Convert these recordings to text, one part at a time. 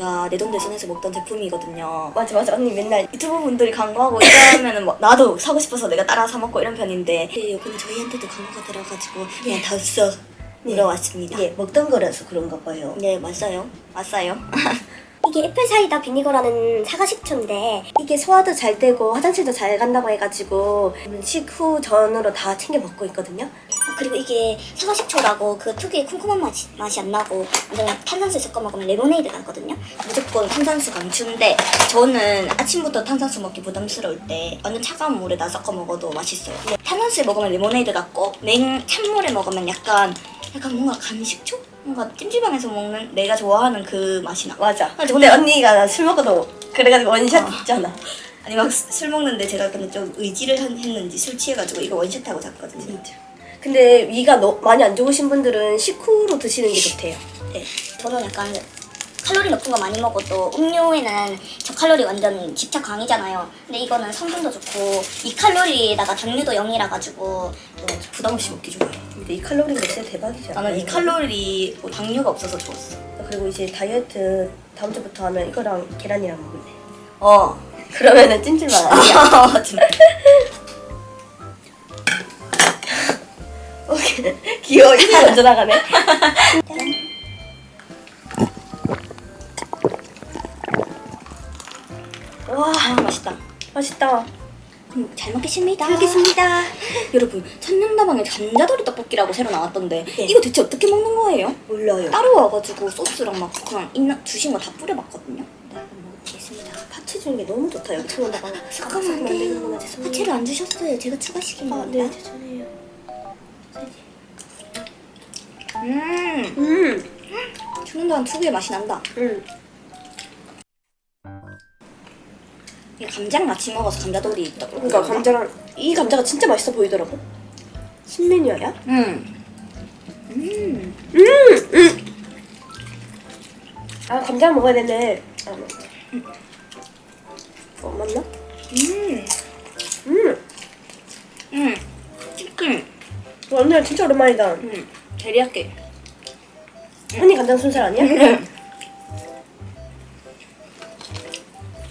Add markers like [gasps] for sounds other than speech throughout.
제가 내돈내손해서 먹던 제품이거든요. 맞아 맞아 언니 맨날 유튜브 분들이 광고하고 [laughs] 이러면은 뭐 나도 사고 싶어서 내가 따라 사 먹고 이런 편인데 근데 이번에 저희한테도 광고가 들어가지고 그냥 덥석 물어왔습니다. 예 먹던 거라서 그런가 봐요. 네 맞아요. 맞아요. [laughs] 이게 애플 사이다 비니거라는 사과 식초인데 이게 소화도 잘 되고 화장실도 잘 간다고 해가지고 식후 전으로 다 챙겨 먹고 있거든요. 어, 그리고 이게 사과 식초라고 그 특유의 쿰쿰한 맛이, 맛이 안 나고 완전 탄산수 섞어 먹으면 레모네이드 나거든요. 무조건 탄산수 강추인데 저는 아침부터 탄산수 먹기 부담스러울 때 완전 차가운 물에다 섞어 먹어도 맛있어요. 근데 탄산수에 먹으면 레모네이드 같고 냉 찬물에 먹으면 약간 약간 뭔가 간식초? 뭔가 찜질방에서 먹는 내가 좋아하는 그 맛이 나. 맞아. 아, 근데 언니가 술 먹어도 그래가지고 원샷 어. 있잖아. 아니 막 술 먹는데 제가 근데 좀 의지를 한- 했는지 술 취해가지고 이거 원샷하고 잤거든요. 진짜. 근데 위가 너, 많이 안 좋으신 분들은 식후로 드시는 게 좋대요. 네, 저는 약간 칼로리 높은 거 많이 먹어도 음료에는 저칼로리 완전 집착 강이잖아요. 근데 이거는 성분도 좋고 이 칼로리에다가 당류도 0이라 가지고 부담 없이 먹기 좋아요. 근데 이 칼로리가 진짜 대박이죠. 나는 이 칼로리 뭐 당류가 없어서 좋았어. 그리고 이제 다이어트 다음 주부터 하면 이거랑 계란이랑 먹을래. 어. 그러면은 찜질만 [laughs] 아니 [laughs] 귀여워. 이게 먼저 나가네. 와아 맛있다. 맛있다. 음, 잘 먹겠습니다. 알겠습니다. [laughs] 여러분 천년다방에 감자돌이 떡볶이라고 새로 나왔던데 네. 이거 대체 어떻게 먹는 거예요? 몰라요. 따로 와가지고 소스랑 막 그냥 있나 주신 거 다 뿌려봤거든요. 네, 한번 먹어보겠습니다. 파채 주는 게 너무 좋다. 여기 청원다방. 잠깐만 안 돼요. 파채를 안 주셨어요. 제가 추가시킨 아, 겁니다. 네, 죄송해요. 음, 음, 청년다방 특유의 맛이 난다. 음. 이게 감자랑 같이 먹어서 감자돌이 있다. 그러니까 감자랑 이 감자가 진짜 맛있어 보이더라고. 신메뉴야? 음, 음, 아 감자 먹어야 되네. 아 맞다. 어 맞나? 음, 음, 음, 치킨, 완전 진짜 오랜만이다. 음, 데리야끼. 언니 간장 순살 아니야? 음,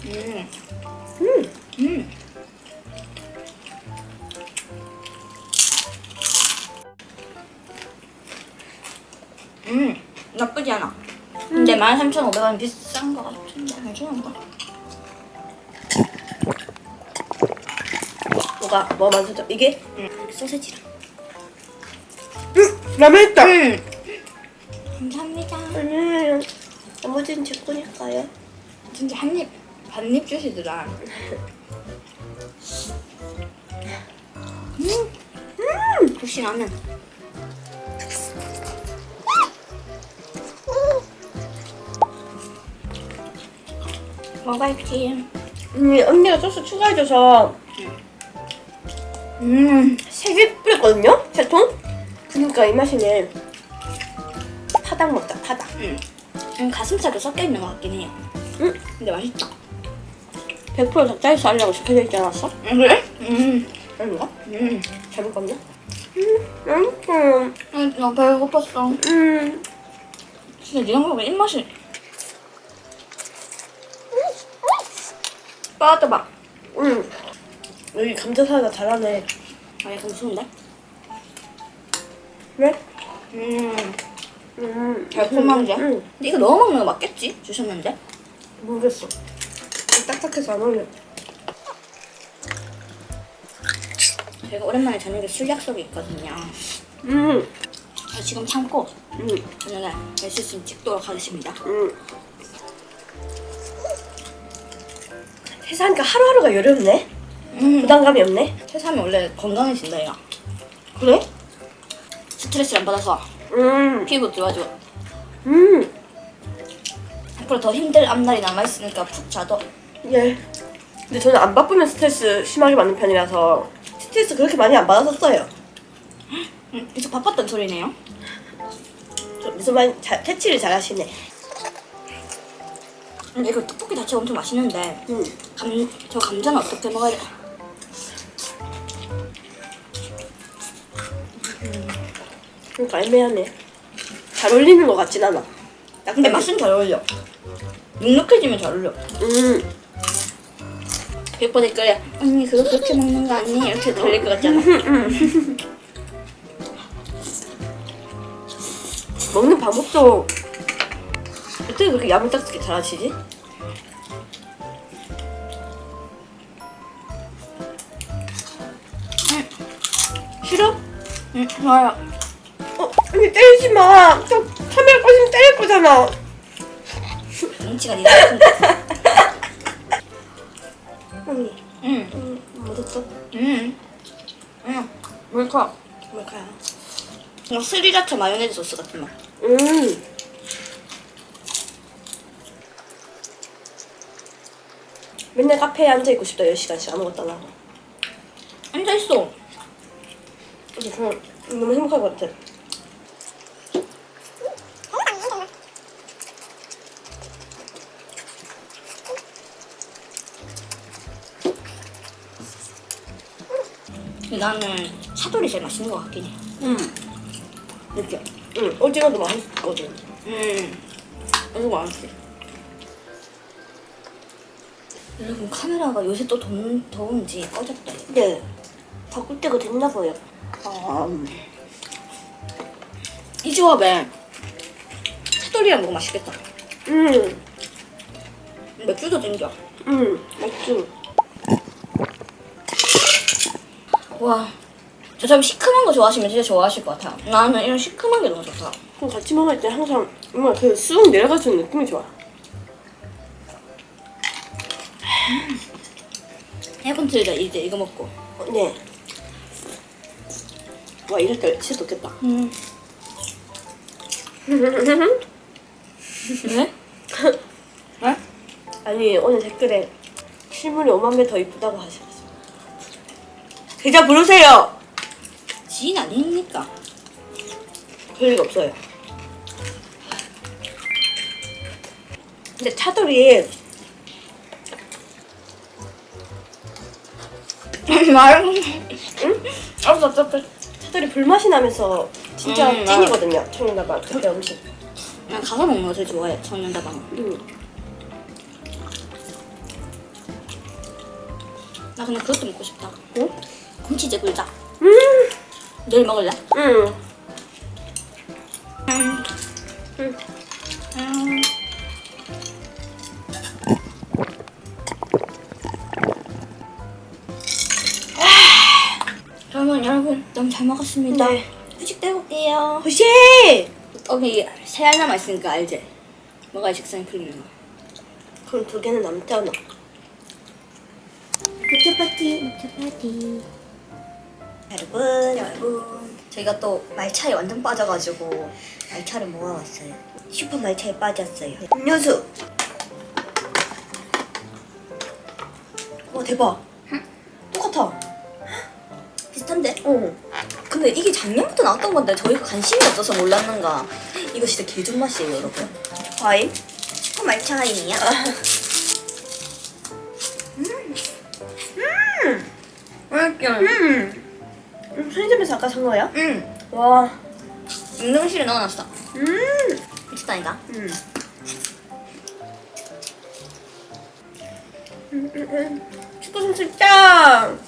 음, 음, 음. 음, 나쁘지 않아. 근데 13,500원 비싼 거 같은데 괜찮은가? 뭐가 뭐 많죠? 이게? 응, 소세지랑. 음, 라면 있다. 음. 감사합니다. 아니에요. 나머지는 제 거니까요. 진짜 한 입, 반입 주시더라. 음, 음, 역시 라면. 먹을게. 음, 언니가 소스 추가해줘서 음, 세개 뿌렸거든요? 세 통? 그니까 이 맛이네. 파닭 먹자, 파닭. 음. 음, 가슴살도 섞여 있는 것 같긴 해요. 음, 근데 맛있다. 100% 닭다리살 하려고 적혀져 있지 않았어? 음, 그래? 음, 아닌가? 음. 잘못 봤나? 음, 맛있어. 음, 나 배고팠어. 음, 진짜 네가 먹으면 입맛이. 빠져봐. 음. 여기 감자 사이다 잘하네. 아, 약간 무서운데? 왜? 음, 음, 달콤한데? 음, 근데 이거 넣어 먹는 거 맞겠지? 주셨는데? 모르겠어. 딱딱해서 안 어울려. 제가 오랜만에 저녁에 술 약속이 있거든요. 음, 저 지금 참고 음, 저녁에 뵐수 있으면 찍도록 하겠습니다. 음. 회사하니까 하루하루가 여렵네? 음, 부담감이 없네? 퇴사하면 원래 건강해진다, 얘가. 그래? 스트레스를 안 받아서 음, 피부 좋아지고 음, 앞으로 더 힘들 앞날이 남아있으니까 푹 자도 예. 근데 저는 안 바쁘면 스트레스 심하게 받는 편이라서 스트레스 그렇게 많이 안 받았었어요. 음, 계속 바빴던 소리네요. 저 무슨 말 잘, 캐치를 잘 하시네. 근데 이거 떡볶이 자체가 엄청 맛있는데 음. 감, 저 감자는 어떻게 먹어야 돼? 그러니까 애매하네. 잘 어울리는 것 같진 않아. 딱 근데 맛은 잘 어울려. 눅눅해지면 잘 어울려. 음. 100번에 끓여. 언니 그거 그렇게 먹는 거 아니? 이렇게 들릴 것 같잖아. 먹는 방법도 어떻게 그렇게 야물딱지게 잘하시지? 싫어? 응, 좋아요. 어, 마. 저 카메라 꺼지면 때릴 거잖아. 눈치가 니가 같은데. 언니, 응, 음, 묻었어? 응, 응. 뭘까? 뭘까요? 그냥 스리라차 마요네즈 소스 같은 맛. 음. 맨날 카페에 앉아 있고 싶다 10시간씩 아무것도 안 하고. 앉아 있어. 근데 그냥 너무 행복할 것 같아. 근데 나는 차돌이 제일 맛있는 것 같긴 해. 음. 이렇게. 응, 오징어도 맛있거든. 음, 이거 맛있어. 여러분 카메라가 요새 또 더운, 더운지 꺼졌다. 네. 바꿀 때가 됐나 봐요. 아, 음. 이 조합에 차돌이랑 먹으면 맛있겠다. 음, 맥주도 땡겨. 음, 맥주. 와, 저처럼 시큼한 거 좋아하시면 진짜 좋아하실 것 같아요. 나는 이런 시큼한 게 너무 좋다. 그럼 같이 먹을 때 항상 정말 그쑥 내려가주는 느낌이 좋아. 해군 틀자 이제 이거 먹고. 어, 네. 와, 이럴 때 진짜 좋겠다. 음. 왜? [laughs] 왜? 아니, 오늘 댓글에 실물이 5만 배 더 이쁘다고 하셨 어. 계좌 부르세요! 지인 아닙니까? 그럴 리가 없어요. 근데 차돌이 [laughs] 말. 응? 알았어, 알았어, 알았어. 차돌이 불맛이 나면서 진짜 음, 찐이거든요. 청년다방 그때 음식. 난 가서 먹는 거 제일 좋아해. 청년다방. 음. 나 그냥 그것도 먹고 싶다. 응? 곰치제 굴자. 음. 내일 먹을래? 음. 음. 음. 음. 여러분 여러분 너무 잘 먹었습니다. 네. 후식 떼볼게요. 호시! 떡이 세알 남아 있으니까 알지? 뭐가 식상이 풀리는 거. 그럼 두 개는 남잖아. 녹차 파티, 녹차 파티. 여러분, 여러분, 저희가 또 말차에 완전 빠져가지고 말차를 모아왔어요. 슈퍼 말차에 빠졌어요. 음료수. 와 대박. 똑같아. 비슷한데? 어. 근데 이게 작년부터 나왔던 건데 저희가 관심이 없어서 몰랐는가? 이거 진짜 개존 맛이에요, 여러분. 과일. 슈퍼 말차 와인이야. 맛있죠? [laughs] 음. 음, 편의점에서 아까 산 거야? 응. 와. 냉동실에 넣어놨어. 음. 미쳤다니까? 음. 음, 음, 음. 축구 선수 짱.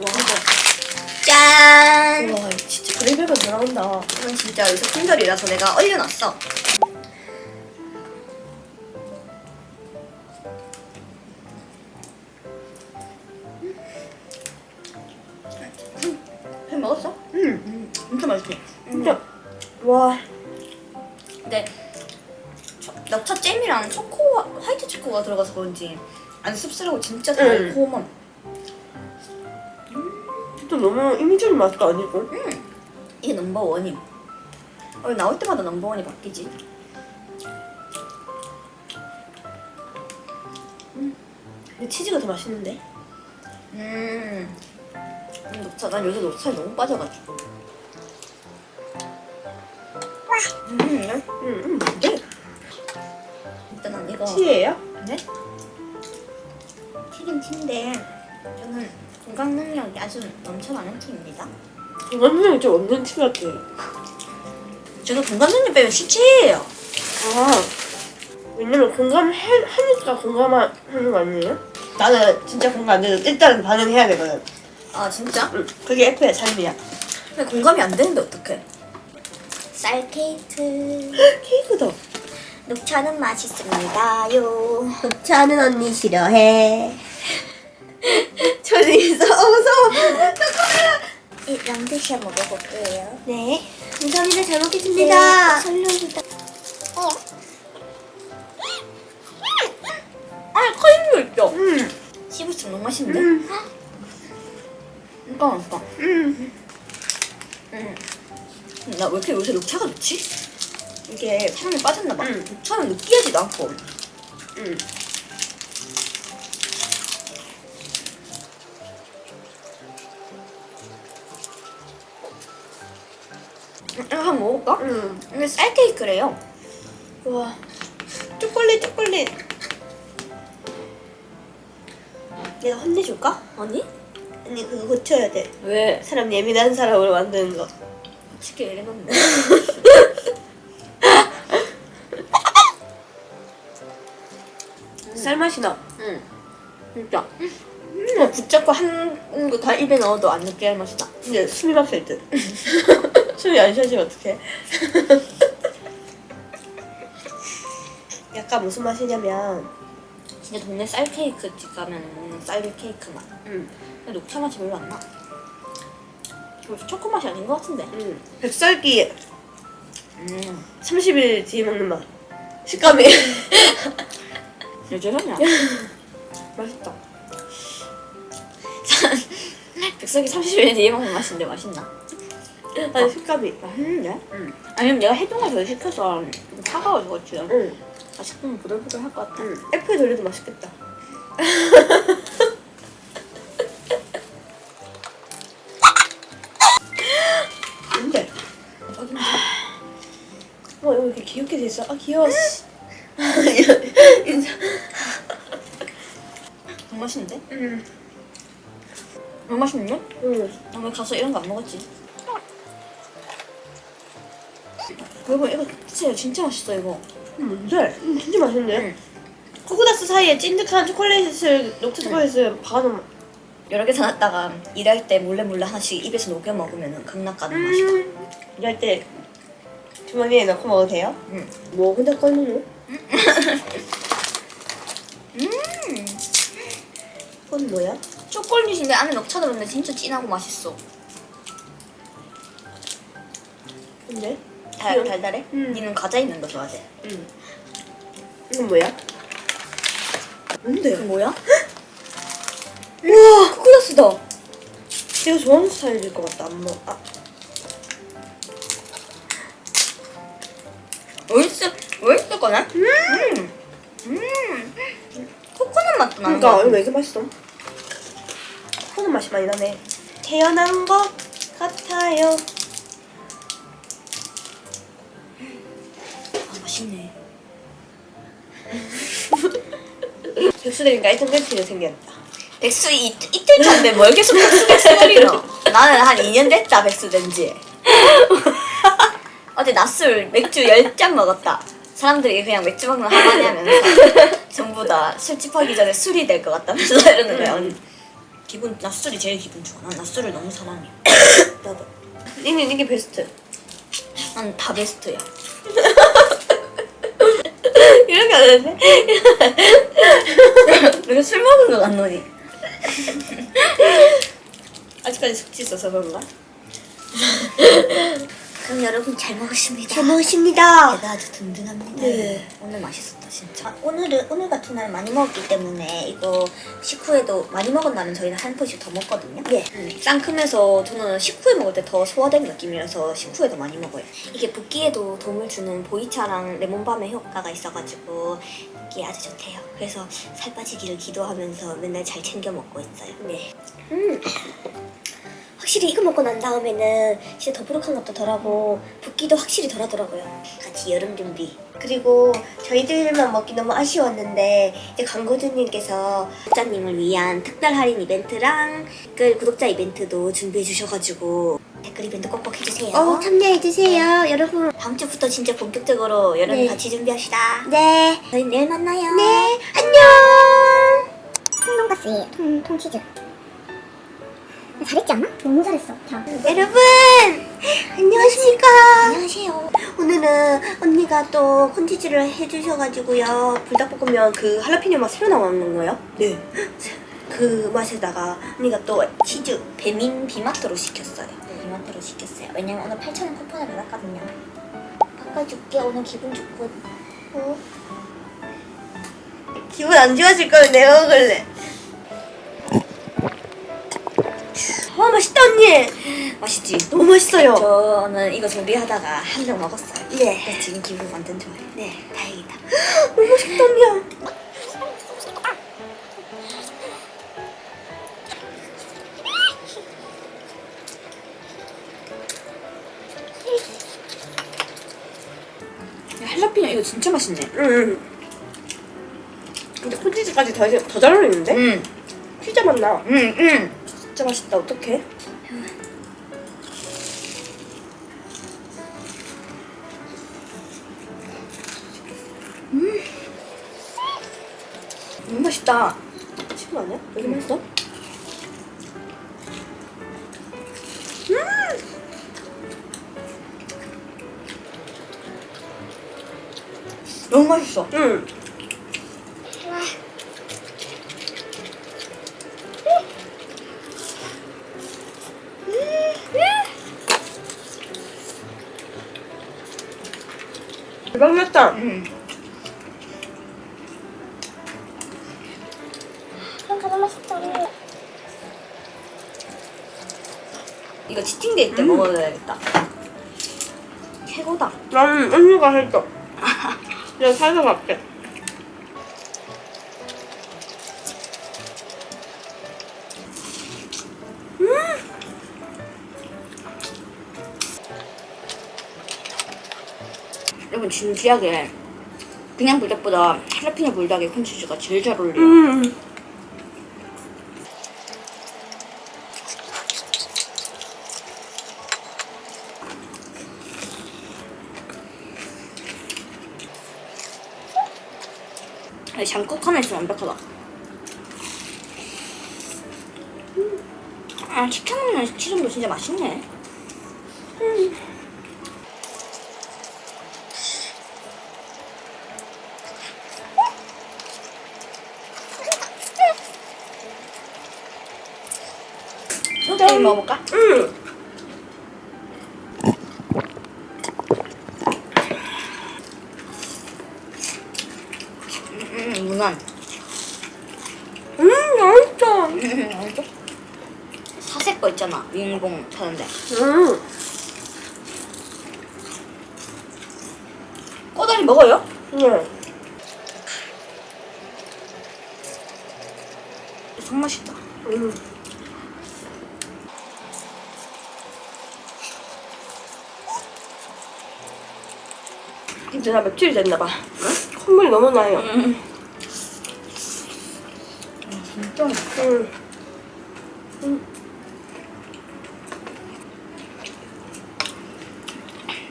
와, 짠! 와, 진짜 그레이벨가 잘나온다. 이건 진짜 요새 품절이라서 내가 얼려놨어. 들어가서 그런지 안 씁쓸하고 진짜 달콤한. 진짜 너무 이미지는 맛도 아니고. 음, 이게 넘버 원임. 어, 나올 때마다 넘버 원이 바뀌지. 근데 치즈가 더 맛있는데? 음, 녹차 난 요새 녹차에 너무 빠져가지고. 음, 네? 음, 음, 뭔데? 일단 난 이거 티예요? 네? 튀긴 티인데 저는 건강 능력이 아주 넘쳐나는 티입니다. 건강이 좀 없는 티 같아요. 저는 건강 능력 빼면 시체예요. 아, 왜냐면 공감하니까 공감하는 거 아니에요? 나는 진짜 공감 안 돼도 일단 반응해야 되거든. 아 진짜? 응, 그게 F의 삶이야. 근데 공감이 안 되는데 어떡해? 쌀 케이크. [gasps] 케이크다. 녹차는 맛있습니다요. [laughs] 녹차는 언니 싫어해. [laughs] 저기서 어서. 이 랑드시아 먹어볼게요. 네. 감사합니다. 잘 먹겠습니다. 설명보다. 아, 커있는 거 있죠? 음, 씹을수록 너무 맛있는데? 음, 이거 맛있다. 음. 음. 나 왜 이렇게 요새 녹차가 좋지? 이게 향이 빠졌나 봐. 음. 녹차는 느끼하지도 않고. 음. 이거 한번 먹어볼까? 음. 이게 쌀 케이크래요. 와, 초콜릿, 초콜릿. 내가 혼내줄까? 아니? 언니 그거 고쳐야 돼. 왜? 사람 예민한 사람으로 만드는 거. 쉽게 이래놨네. [laughs] 쌀맛이 나. 응. 진짜. 그냥 붙잡고 한 거 다 입에 넣어도 안 느끼할 맛이다. 근데 숨이 막힐 듯. [laughs] 안 쉬어지면 어떡해. [laughs] 약간 무슨 맛이냐면, 진짜 동네 쌀 케이크 집 가면 먹는 쌀 케이크 맛. 음, 근데 녹차 맛이 별로 안 나. 그래서 초코 맛이 아닌 것 같은데. 음, 백설기 음. 30일 뒤에 먹는 맛. 식감이. [laughs] 왜 저러냐? [laughs] 맛있다. 백석이 30일 뒤에 먹는 맛인데 맛있나? 아니, 식감이. 맛있는데? 음. 아니면 내가 해동을 덜 시켜서 좀 차가워서 그렇지. 응, 맛있으면 부들부들 할 것 같아. 응. 애플 돌려도 맛있겠다. [laughs] 근데, 저기 어, 이거 이렇게 귀엽게 돼 있어. 아, 귀여워. [laughs] 인사. 너무 맛있는데? 응. 너무 맛있는데? 응. 나왜 가서 이런 거 안 먹었지? 여러분 이거 진짜 진짜 맛있어 이거. 뭔데? 음, 진짜 맛있는데? 응. 코코다스 사이에 찐득한 초콜릿을, 녹차 초콜릿을 박아놓으면. 여러 개 사놨다가 일할 때 몰래 몰래 하나씩 입에서 녹여 먹으면 강락 가는 맛이다. 음. 이럴 때 주머니에 넣고 먹어도 돼요? 응. 뭐 꺼있는 거? [laughs] 음. 그건 뭐야? 초콜릿인데 안에 녹차 들었는데 진짜 진하고 맛있어. 근데? 달, 응. 달달해? 음. 니는 과자 있는 거 좋아하지? 응. 이건 뭐야? 뭔데? 그 뭐야? [gasps] 우와! 코코다스다. 내가 좋아하는 스타일일 것 같다. 안 먹. 아, 어딨어? 어딨어 거네? 음. 음. 코코넛 맛도 나는 그러니까 거 이거 왜 이렇게 맛있어? 코코넛 맛이 많이 나네. 태어난 것 같아요. 맛있네. 백수되니까 일단 팬티가 생겼다. 백수 이, 이틀 차인데 뭘 계속 백수 백수 거리노? 나는 한 2년 됐다 백수 된지. 어제 낮술 맥주 10잔 먹었다. 사람들이 그냥 맥주 먹는 하마니 하면서 전부 다 술집하기 전에 술이 될 것 같다면서 [laughs] 이러는 거야. 기분 낮술이 제일 기분 좋아. 난 낮술을 너무 사랑해. 나도. [laughs] 이게 이게 베스트. 난 다 베스트야. 이렇게 안 하는데? 내가 [laughs] 술 먹은 거 같노니? 아직까지 숙취 있어서 그런가? 그럼 여러분 잘 먹었습니다. 잘 먹었습니다. 배가 아주 든든합니다. 네. 오늘 맛있었다 진짜. 아, 오늘은 오늘 같은 날 많이 먹었기 때문에 이거 식후에도 많이 먹은 날은 저희는 한 포씩 더 먹거든요. 예. 음, 쌍큼해서 저는 식후에 먹을 때 더 소화되는 느낌이라서 식후에도 많이 먹어요. 이게 붓기에도 도움을 주는 보이차랑 레몬밤의 효과가 있어가지고 이게 아주 좋대요. 그래서 살 빠지기를 기도하면서 맨날 잘 챙겨 먹고 있어요. 네. 음. 확실히 이거 먹고 난 다음에는 진짜 더부룩한 것도 덜하고 붓기도 확실히 덜하더라고요. 같이 여름 준비. 그리고 저희들만 먹기 너무 아쉬웠는데 이제 광고주님께서 구독자님을 위한 특별 할인 이벤트랑 댓글 구독자 이벤트도 준비해 주셔가지고 댓글 이벤트 꼭꼭 해주세요. 어, 참여해주세요, 여러분. 다음 주부터 진짜 본격적으로 여름 네. 같이 준비합시다. 네. 저희 내일 만나요. 네, 안녕! 통돈가스 통, 통치즈 잘했지 않아? 너무 잘했어 자 여러분! 안녕하십니까? 안녕하세요. 오늘은 언니가 또 콘치즈를 해주셔가지고요. 불닭볶음면 그 할라피뇨 맛 새로 나오는 거예요? 네. 그 맛에다가 언니가 또 치즈. 배민 비마트로 시켰어요. 네, 비마트로 시켰어요. 왜냐면 오늘 8,000원 쿠폰을 받았거든요. 바꿔줄게. 오늘 기분 좋고. 어? 기분 안 좋아질 거면 내가 먹을래. 와 맛있다 언니. 맛있지? 너무 맛있어요. 저는 이거 조리하다가 한 병 먹었어요. 네. 근데 지금 기분 완전 좋아요. 네, 다행이다. [gasps] 너무 맛있다 언니야. 할라피뇨 이거 진짜 맛있네. 응. 근데 콘치즈까지 더잘 어울리는데? 응, 피자 맛 나. 응, 응. 진짜 맛있다. 어떡해? 너무 맛있다. 친구 아니야? 여기 맛있어? 너무 맛있어. 응. 대박 맛다. 응. 너무 이거 치팅데이 때 먹어야겠다. 최고다. 나는 언니가 해줘. 내가 살려갈게. 진지하게 그냥 불닭보다 할라피뇨 불닭의 콘치즈가 제일 잘 어울려요. 음. 아니, 장국 하나 있으면 완벽하다. 아, 치킨 치즈도 진짜 맛있네. 소금 먹어볼까? 음. 음, 무난. 음. 음, 알죠? 사색 거 있잖아. 윙봉 사는데. 음. 꼬다리 먹어요? 네. 손맛있다. 음. 며칠이 됐나봐. 콧물이 너무 나요. 음. 진짜 맛있다. 음.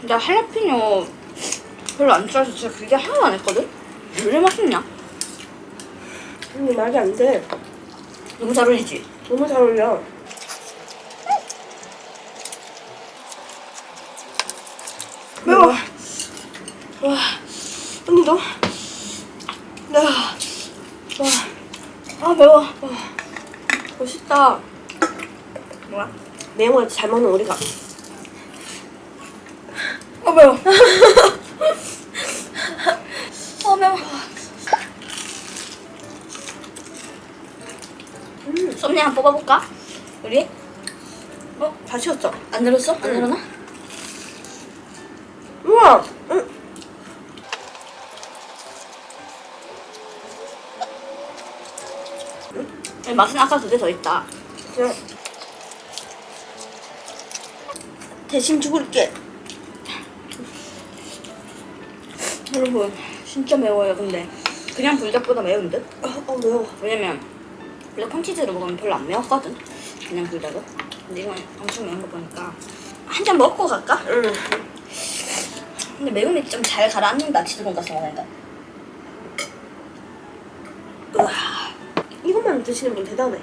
나 할라피뇨 별로 안 좋아해서 진짜 그게 하나도 안 했거든? 왜 맛있냐? 근데 말이 안 돼. 너무 잘 어울리지? 너무 잘 어울려. 매워. 와, 언니 너. 나. 와, 아 매워. 와, 멋있다. 뭐야? 매운 거 잘 먹는 우리가. 아 매워. 아 [laughs] 매워. 음, 썸네 한번 뽑아볼까? 우리? 어, 다 식었어. 안 늘었어? 안 응. 늘었나? 맛은 아까 그게 더 있다. 그냥 대신 죽을게. 여러분 진짜 매워요 근데 그냥 불닭보다 매운 듯? 어, 어 매워. 왜냐면 원래 콘치즈를 먹으면 별로 안 매웠거든 그냥 불닭은 근데 이건 엄청 매운 거 보니까 한 잔 먹고 갈까? 응. 근데 매운이 좀 잘 가라앉는다 치즈 돈가스 먹으니까 우와. 드시는 분 대단해.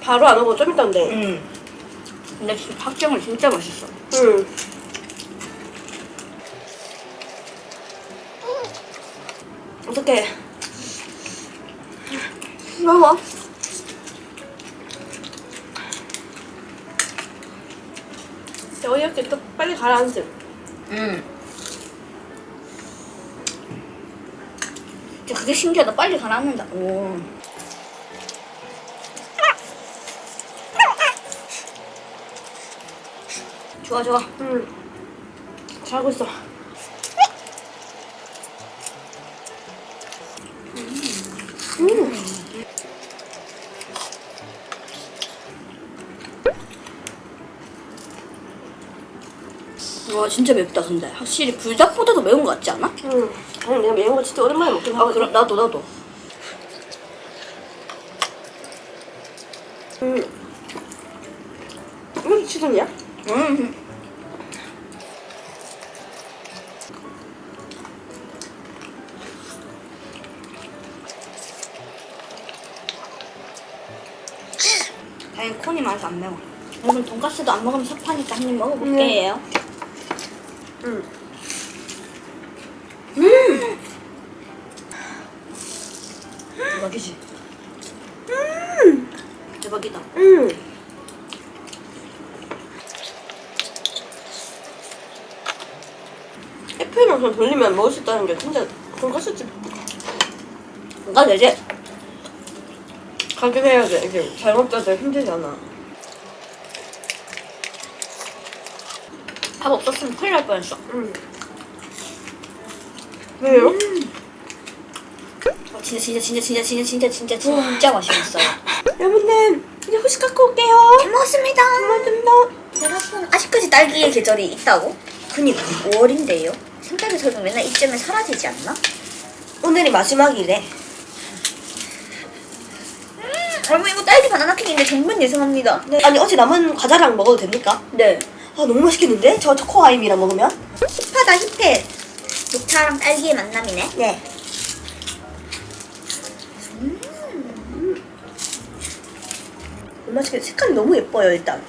바로 안 오고 좀 있던데. 음. 근데 진짜 ผั정은 진짜 맛있어 응. 어떡해. 매워 어이없게 또 빨리 가라앉음. 음. 진짜 그게 신기하다 빨리 가라앉는다 오. 좋아 좋아 응. 잘하고 있어. 와 진짜 맵다 근데 확실히 불닭보다도 매운 거 같지 않아? 응. 아니 내가 매운 거 진짜 오랜만에 먹긴 아 하거든. 그럼 나도 나도 응. 이거 치즈냐? 음. 다행히 콘이 맛이 안 매워 여러분 돈가스도 안 먹으면 섭하니까 한 입 먹어볼게요 응. 대박이지? 대박이다 응. FM을 돌리면 먹을 수 있다는 게 진짜 돈가스집 뭔가 되지? 가긴 해야 돼. 이게 잘못돼도 힘들잖아. 밥 없었으면 큰일 날 뻔했어 응. 왜요? 어, 진짜 진짜 진짜 진짜 진짜 진짜 진짜 진짜 맛있었어요 [laughs] 여러분들 이제 후식 갖고 올게요. 잘 먹었습니다 고맙습니다. 여러분 아직까지 딸기의 계절이 있다고? 그니까 5월인데요 생딸기 설명 맨날 이쯤에 사라지지 않나? 오늘이 마지막이래. 여러분 이거 딸기 바나나 케이크인데 정말 예상합니다 네. 아니 어제 남은 과자랑 먹어도 됩니까? 네 아 너무 맛있겠는데? 저 초코 아임이랑 먹으면? 힙하다 힙해. 녹차랑 딸기의 만남이네 네. 음. 맛있게 색깔이 너무 예뻐요 일단.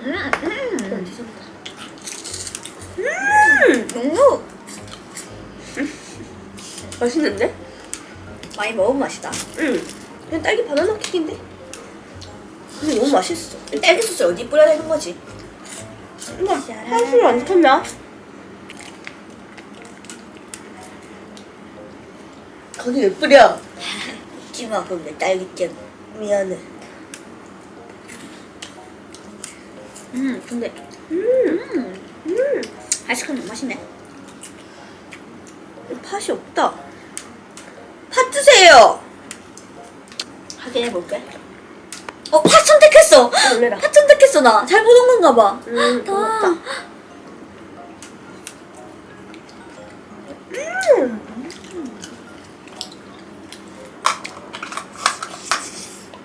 음, 음. 음. 너무 맛있는데? 많이 먹은 맛이다 응. 그냥 딸기 바나나 케이크인데. 근데 너무 맛있어. 딸기 소스 어디 뿌려야 되는 거지? 이거 한술 안 시켰나? 거기 왜 뿌려? 찜아 근데 딸기잼 미안해. 음 근데 음. 음. 아이스크림 너무 맛있네 팥이 없다. 팥 주세요. 확인해볼게 어, 팥 선택했어! 놀래라. 팥 선택했어, 나. 잘 보는 건가 봐. 음, 고맙다. 아. 음.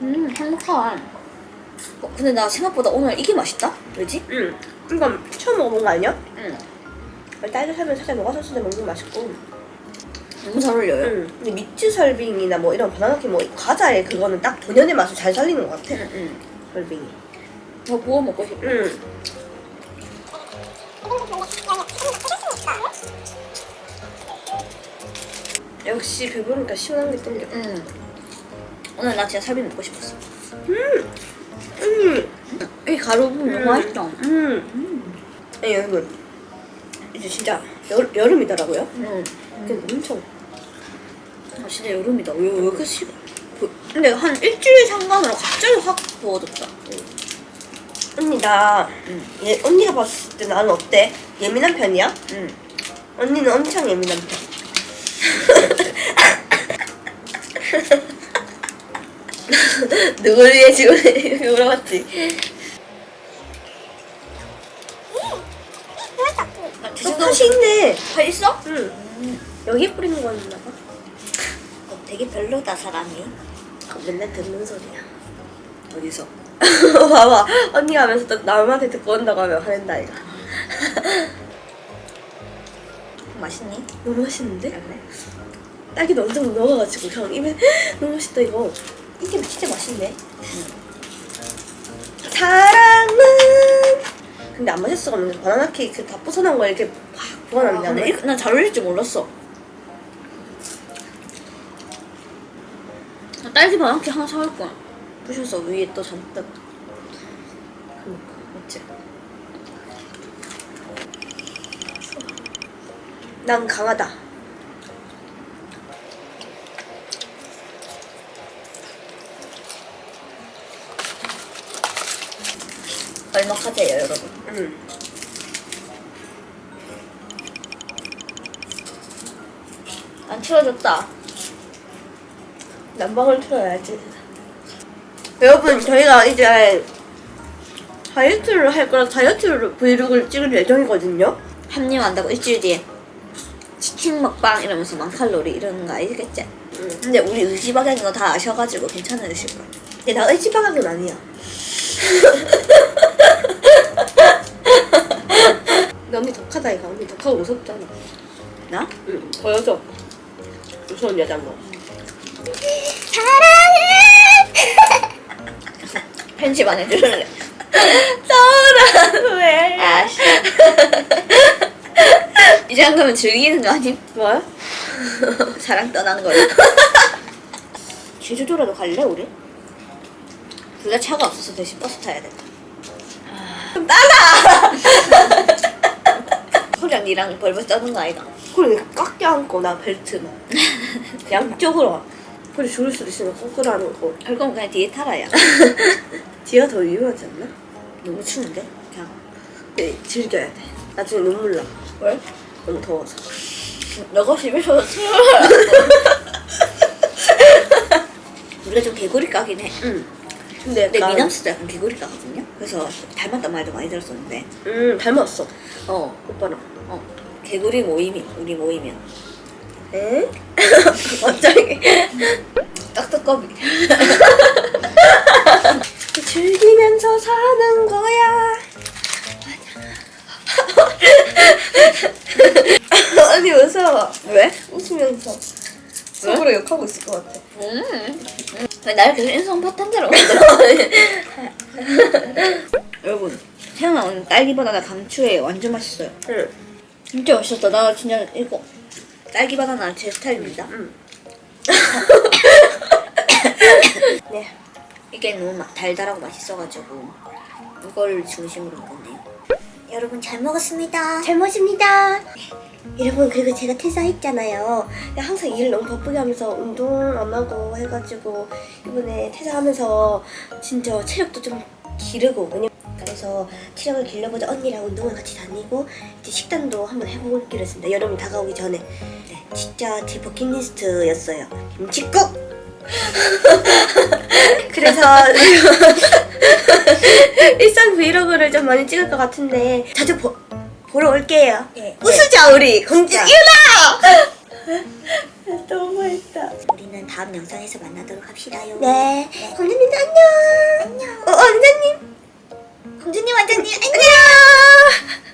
음, 행복한. 어, 근데 나 생각보다 오늘 이게 맛있다? 왜지? 음. 이건 처음 먹어본 거 아니야? 응. 딸기 살면 살짝 녹아서 때 먹는 게 맛있고. 너무 잘 어울려요. 음. 근데 미츠 설빙이나 뭐 이런 바나나 케이크 뭐 과자에 그거는 딱 본연의 맛을 잘 살리는 것 같아. 응, 응. 설빙이. 더 구워 먹고 싶어. 음. 역시 배부르니까 시원한 게 땡겨. 응. 오늘 나 진짜 살비 먹고 싶었어. 음. 이 가루 부분 너무 맛있다. 음. 아니 여러분 이제 진짜 여, 여름이더라고요. 응. 근데 엄청 아, 진짜 여름이다. 왜, 왜 이렇게 그, 근데 한 일주일 상관으로 갑자기 확 더워졌다. 언니 나 응. 얘, 언니가 봤을 때 나는 어때? 예민한 편이야? 응. 언니는 엄청 예민한 편. [laughs] 누굴 위해 지금 물어봤지? 아, 어, 팥이 있네. 다 있어? 응. 여기 뿌리는 거였나 봐. 어, 되게 별로다 사람이. 맨날 듣는 소리야. 어디서? [laughs] 봐봐. 언니가 하면서 또 남한테 듣고 온다고 하면 화낸다, 이가. 맛있니? 너무 맛있는데? 딸기도 엄청 녹아가지고 그냥 입에 [laughs] 너무 맛있다 이거 이게 진짜 맛있네 사랑은 근데 안 마실 수가 없는 게 바나나 케이크 다 부서난 거 이렇게 확 아, 부어놨는데 근데 안 난잘 어울릴 줄 몰랐어. 딸기 바나키 하나 사올 거야. 부셔서 위에 또 잔뜩. 맞지? 난 강하다 얼마카세요, 여러분? 응. 안 틀어줬다. 난방을 틀어야지 여러분 저희가 이제 다이어트를 할 거라 다이어트 브이로그를 찍을 예정이거든요 합류한다고 일주일 뒤에 치킨 먹방 이러면서 만 칼로리 이러는 거 알겠지? 응. 근데 우리 의지박약인 거 다 아셔가지고 괜찮으실 거야. 근데 나 의지박약은 아니야 [laughs] 나 언니 독하다 이거 언니 독하고 무섭잖아 나? 응 보여줘 무서운 여자인 거 [laughs] 편집 안 해줄래? 서울아 왜 아씨. [laughs] 이 정도면 즐기는 거 아님? 뭐야? [laughs] 사랑 떠나는 거야. 제주도라도 갈래 우리? 둘 다 차가 없어서 대신 버스 타야 돼. 좀 따라 호랑 니랑 벌벌 떠는 거 아이가? 그래 깎게 안고 나 벨트만 양쪽으로 그래 죽을 수도 있으면 하는 거 할 거면 그냥 뒤에 타라야. [laughs] 뒤가 더 위험하지 않나? 너무 추운데? 그냥 네, 즐겨야 돼 나중에 눈물 나 왜? 너무 더워서 너가 집에서 [laughs] 우리가 좀 개구리 까긴 해. 응 근데 근데 약간 미남수도 약간 개구리 까거든요. 그래서 닮았단 말도 많이 들었었는데. 음 닮았어 어, 오빠랑 어. 개구리 모임이 우리 모이면 에? [laughs] 갑자기 떡떡거비. [laughs] 즐기면서 사는 거야 언니 [laughs] 웃어 왜? 웃으면서 속으로 욕하고 있을 것 같아 음. 왜 나를 계속 인성 파탄자로? 여러분, 태어나 오는 딸기 바나나 강추에 완전 맛있어요. 응 진짜 맛있었다. 나 진짜 이거 딸기 바나나 제 스타일입니다. 응. [laughs] 네 이게 너무 막 달달하고 맛있어가지고 이걸 중심으로 먹었네요. 여러분 잘 먹었습니다. 잘 먹습니다. 여러분 그리고 제가 퇴사했잖아요. 항상 일을 너무 바쁘게 하면서 운동 안 하고 해가지고 이번에 퇴사하면서 진짜 체력도 좀 기르고 왜냐 그래서 체력을 기르고자 언니랑 운동을 같이 다니고 이제 식단도 한번 해보기로 했습니다. 여름이 다가오기 전에 네, 진짜 제 버킷리스트였어요. 김치국. [laughs] 그래서 [laughs] 일상 브이로그를 좀 많이 찍을 것 같은데 자주 보, 보러 올게요. 네. 웃으자 우리 공주 진짜. 일어나. [laughs] 너무 맛있다. 우리는 다음 영상에서 만나도록 합시다요. 네, 공주님도 안녕. 안녕. 어, 공주님, 원장님, 안녕!